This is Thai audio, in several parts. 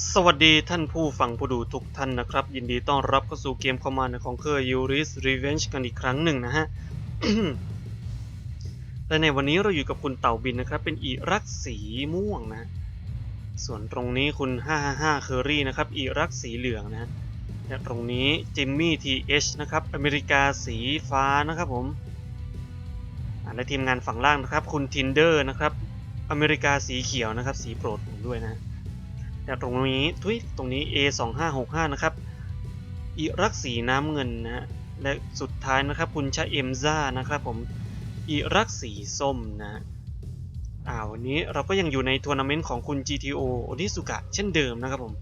สวัสดีท่านผู้ฟังผู้ดูทุกท่านนะครับ ยินดีต้อนรับเข้าสู่เกมคอมมานด์ของเคอร์ยูริสรีเวนจ์กันอีกครั้งหนึ่งนะฮะ และในวันนี้เราอยู่กับคุณเต่าบินนะครับ เป็นอีรักสีม่วงนะ ส่วนตรงนี้คุณ 555เคอรี่นะครับ อีรักสีเหลืองนะและตรงนี้จิมมี่ทีเอชนะครับ อเมริกาสีฟ้านะครับผมและทีมงานฝั่งล่างนะครับ คุณทินเดอร์นะครับ อเมริกาสีเขียวนะครับ สีโปรดผมด้วยนะ แต่ตรงนี้ทุยตรงนี้ A 2 5 6 5นะครับอิรักสีน้ำเงินนะฮะและสุดท้ายนะครับคุณชาเอมซ่านะครับผมอิรักสีส้มนะฮะอ่าวันนี้เราก็ยังอยู่ในทัวร์นาเมนต์ของคุณ GTO โอนิสุกะเช่นเดิมนะครับผม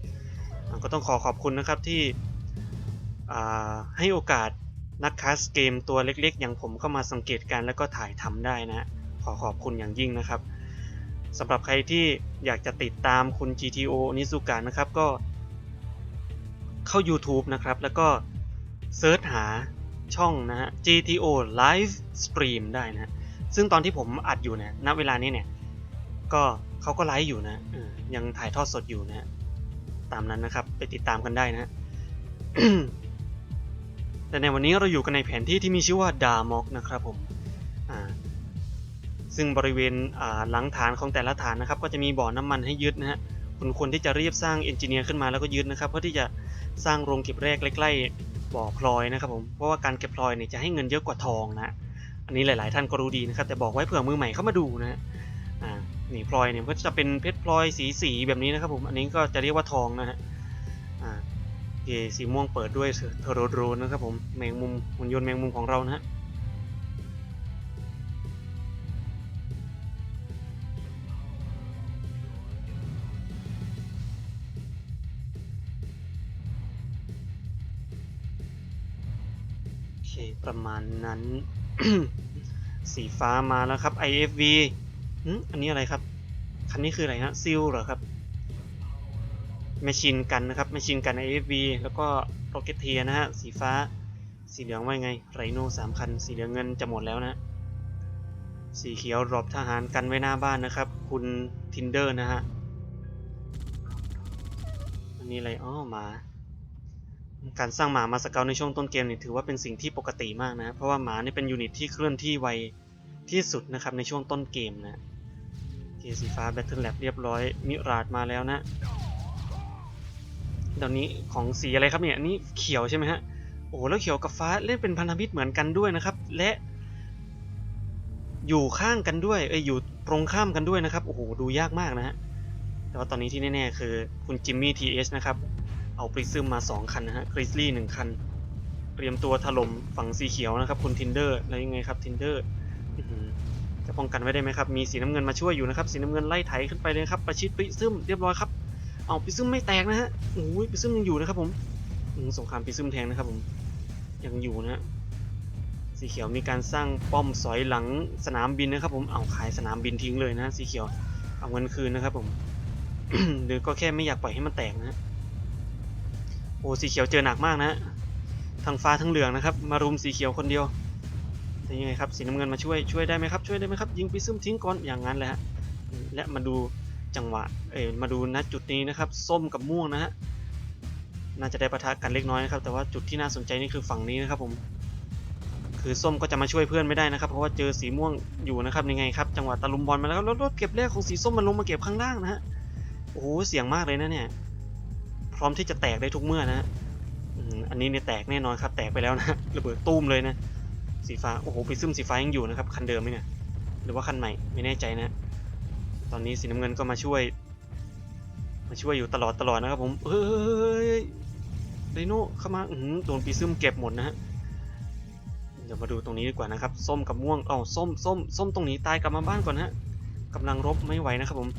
ก็ต้องขอขอบคุณนะครับที่ให้โอกาสนักคาสเกมตัวเล็กๆ อย่างผมเข้ามาสังเกตการแล้วก็ถ่ายทำได้นะ ขอขอบคุณอย่างยิ่งนะครับ สำหรับใครที่อยากจะติดตามคุณ GTO นิสุกะนะครับก็เข้า YouTube นะครับ แล้วก็เซิร์ชหาช่องนะฮะ GTO Live Stream ได้นะ ซึ่งตอนที่ผมอัดอยู่เนี่ย ณ เวลานี้เนี่ย ก็เขาก็ไลฟ์อยู่นะยังถ่ายทอดสดอยู่นะ ตามนั้นนะครับ ไปติดตามกันได้นะ แต่ในวันนี้เราอยู่กันในแผนที่ที่มีชื่อว่าดามอกนะครับผม ซึ่งบริเวณหลังฐานของแต่ละฐานนะครับ ก็จะมีบ่อน้ำมันให้ยึดนะฮะคุณควรที่จะรีบสร้างเอนจิเนียร์ขึ้นมาแล้วก็ยึดนะครับเพื่อที่จะสร้างโรงเก็บแร่ใกล้ๆบ่อพลอยนะครับผมเพราะว่าการเก็บพลอยเนี่ยจะให้เงินเยอะกว่าทองนะอันนี้หลาย ๆ ท่านก็รู้ดีนะครับแต่บอกไว้เผื่อมือใหม่เข้ามาดูนะฮะอ่านี่พลอยเนี่ยก็จะเป็นเพชรพลอยสีสีแบบนี้นะครับผมอันนี้ก็จะเรียกว่าทองนะฮะอ่าโอเคสีม่วงเปิดด้วยเทอโรโดรนนะครับผมแมงมุมหุ่นยนต์แมงมุมของเรานะฮะ เคประมาณนั้น สีฟ้ามาแล้วครับ IFV อันนี้อะไรครับ คันนี้คืออะไรฮะซิลเหรอครับแมชชีนกันนะครับแมชชีนกัน IFV แล้วก็โรเกตเทียนะฮะ สีฟ้า สีเหลืองว่าไง ไรโน่สามคัน สีเหลืองเงินจะหมดแล้วนะ สีเขียวรอบทหารกันไว้หน้าบ้านนะครับ คุณทินเดอร์นะฮะ อันนี้อะไรอ๋อมา การสร้างหมามาสเกลในช่วงต้นเกมนี่ถือว่าเป็นสิ่งที่ปกติมากนะ เพราะว่าหมานี่เป็นยูนิตที่เคลื่อนที่ไวที่สุดนะครับในช่วงต้นเกมนะเกสีฟ้าแบตเทิลแลบเรียบร้อยมิราดมาแล้วนะเดี๋ยวนี้ของสีอะไรครับเนี่ยนี่เขียวใช่ไหมฮะโอ้แล้วเขียวกับฟ้าเล่นเป็นพันธมิตรเหมือนกันด้วยนะครับ และ อยู่ข้างกันด้วยเอ้ยอยู่ตรงข้ามกันด้วยนะครับโอ้โหดูยากมากนะฮะแต่ว่าตอนนี้ที่แน่ๆคือคุณจิมมี่ทีเอสนะครับ เอาปริซึมมา 2 คันนะฮะกริซลี่หนึ่งคัน เตรียมตัวถล่มฝั่งสีเขียวนะครับ คุณทินเดอร์แล้วยังไงครับทินเดอร์จะป้องกันไว้ได้ไหมครับ มีสีน้ำเงินมาช่วยอยู่นะครับ สีน้ำเงินไล่ไถขึ้นไปเลยครับ ประชิดปริซึมเรียบร้อยครับ เอาปริซึมไม่แตกนะฮะโอ้ยปริซึมยังอยู่นะครับผมสงครามปริซึมแทงนะครับผม ยังอยู่นะฮะสีเขียวมีการสร้างป้อมสอยหลังสนามบินนะครับผมเอาขายสนามบินทิ้งเลยนะ สีเขียวเอาเงินคืนนะครับผม หรือก็แค่ไม่อยากปล่อยให้มันแตกนะฮะ โอ้สีเขียวเจอหนักมากนะทั้งฟ้าทั้งเหลืองนะครับ มารุมสีเขียวคนเดียวจะยังไงครับสีน้ำเงินมาช่วยช่วยได้ไหมครับช่วยได้ไหมครับ ยิงไปซึมทิ้งก่อนอย่างนั้นแหละฮะและมาดูจังหวะเอ้ยมาดูณจุดนี้นะครับ ส้มกับม่วงนะฮะน่าจะได้ปะทะกันเล็กน้อยนะครับ แต่ว่าจุดที่น่าสนใจนี่คือฝั่งนี้นะครับผมคือส้มก็จะมาช่วยเพื่อนไม่ได้นะครับ เพราะว่าเจอสีม่วงอยู่นะครับยังไงครับจังหวะตะลุมบอลมาแล้วแล้วรถเก็บแรกของสีส้มมันลงมาเก็บข้างล่างนะฮะโอ้โหเสียงมากเลยนะเนี่ย ร้อมที่จะแตกได้ทุกเมื่อนะฮะอันนี้เนี่ยแตกแน่นอนครับ แตกไปแล้วนะระเบิดตุ้มเลยนะสีฟ้าโอ้โหปริซึมสีฟ้ายังอยู่นะครับ คันเดิมไหมเนี่ยหรือว่าคันใหม่ไม่แน่ใจนะ ตอนนี้สีน้ำเงินก็มาช่วย มาช่วยอยู่ตลอดตลอดนะครับผมเฮ้ยไดโน่เข้ามาหือโดนปริซึมเก็บหมดนะฮะเดี๋ยวมาดูตรงนี้ดีกว่านะครับส้มกับม่วงเอ้าส้มส้มส้มตรงนี้ตายกลับมาบ้านก่อนฮะกำลังรบไม่ไหวนะครับผม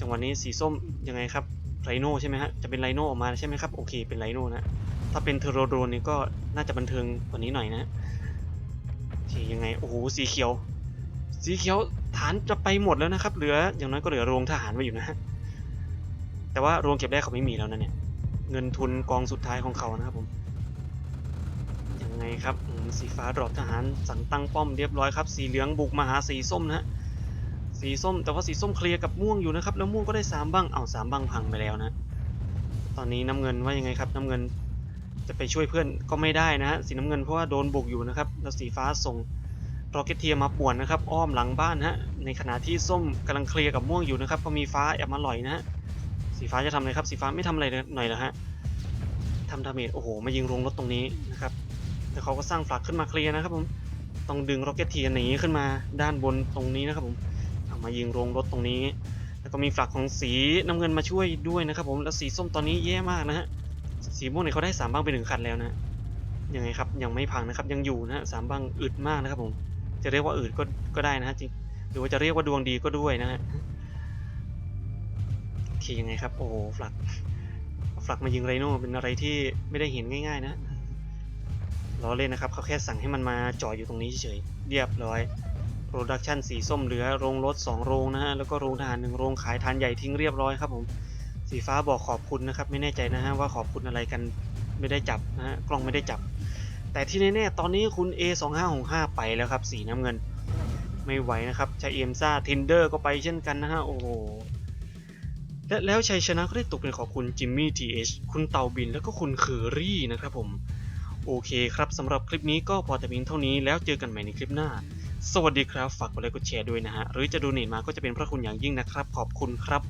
จังหวะนี้สีส้มยังไงครับ ไรโน่ใช่ไหมฮะ จะเป็นไรโน่ออกมาใช่ไหมครับ โอเคเป็นไรโน่นะ ถ้าเป็นเทอโรโดนนี่ก็น่าจะบันเทิงกว่านี้หน่อยนะโอเคยังไง โอ้โห สีเขียว สีเขียวฐานจะไปหมดแล้วนะครับ เหลือ อย่างน้อยก็เหลือโรงทหารไว้อยู่นะ แต่ว่าโรงเก็บแรกเขาไม่มีแล้วนะเนี่ย เงินทุนกองสุดท้ายของเขานะครับผม ยังไงครับ สีฟ้าดรอปทหารสั่งตั้งป้อมเรียบร้อยครับ สีเหลืองบุกมาหาสีส้มนะฮะ สีส้ม แต่ว่าสีส้มเคลียร์กับม่วงอยู่นะครับ แล้วม่วงก็ได้สามบังเอาสามบังพังไปแล้วนะ ตอนนี้น้ำเงินว่ายังไงครับ น้ำเงินจะไปช่วยเพื่อนก็ไม่ได้นะฮะสีน้ำเงินเพราะว่าโดนบุกอยู่นะครับแล้วสีฟ้าส่งรอเกตเทียมาป่วนนะครับ อ้อมหลังบ้านฮะในขณะที่ส้มกำลังเคลียร์กับม่วงอยู่นะครับก็มีฟ้าแอบมาหล่อยนะฮะสีฟ้าจะทำอะไรครับสีฟ้าไม่ทำอะไรเลยหน่อยเหรอฮะทำดาเมจโอ้โหมายิงโรงรถตรงนี้นะครับแต่เขาก็สร้างฟลักขึ้นมาเคลียร์นะครับผมต้องดึงรอกเก็ตเทียหนีขึ้นมาด้านบนตรงนี้นะครับผม มายิงโรงรถตรงนี้ แล้วก็มีฝักของสีน้ำเงินมาช่วยด้วยนะครับ ผมแล้วสีส้มตอนนี้แย่มากนะฮะสีม่วงเนี่ยเขาได้สามบ้างไปหนึ่งคันแล้วนะยังไงครับยังไม่พังนะครับยังอยู่นะสามบ้างอึดมากนะครับ ผมจะเรียกว่าอึดก็ก็ได้นะฮะจริงหรือว่าจะเรียกว่าดวงดีก็ด้วยนะฮะโอเคยังไงครับโอ้โหฟลักเอาฟลักมายิงไรโน่เป็นอะไรที่ไม่ได้เห็นง่าย ๆ นะล้อเล่นนะครับเขาแค่สั่งให้มันมาจอดอยู่ตรงนี้เฉยๆเรียบร้อย โปรดักชันสีส้มเหลือโรงรถ 2 โรงนะฮะ แล้วก็โรงทหารหนึ่งโรงขายทานใหญ่ทิ้งเรียบร้อยครับผม สีฟ้าบอกขอบคุณนะครับ ไม่แน่ใจนะฮะว่าขอบคุณอะไรกันไม่ได้จับนะฮะ กล้องไม่ได้จับ แต่ที่แน่ๆตอนนี้คุณ A2565 ไปแล้วครับ สีน้ำเงิน ไม่ไหวนะครับชายเอ็มซ่าทินเดอร์ก็ไปเช่นกันนะฮะ โอ้โห และแล้วชัยชนะก็ได้ตกเป็นของคุณจิมมี่ทีเอชคุณเต่าบินแล้วก็คุณเคอรี่นะครับผม โอเคครับสำหรับคลิปนี้ก็พอแต่เพียงเท่านี้แล้วเจอกันใหม่ในคลิปหน้า สวัสดีครับ ฝากกดไลค์กดแชร์ด้วยนะฮะ หรือจะดูเนตมาก็จะเป็นพระคุณอย่างยิ่งนะครับ ขอบคุณครับ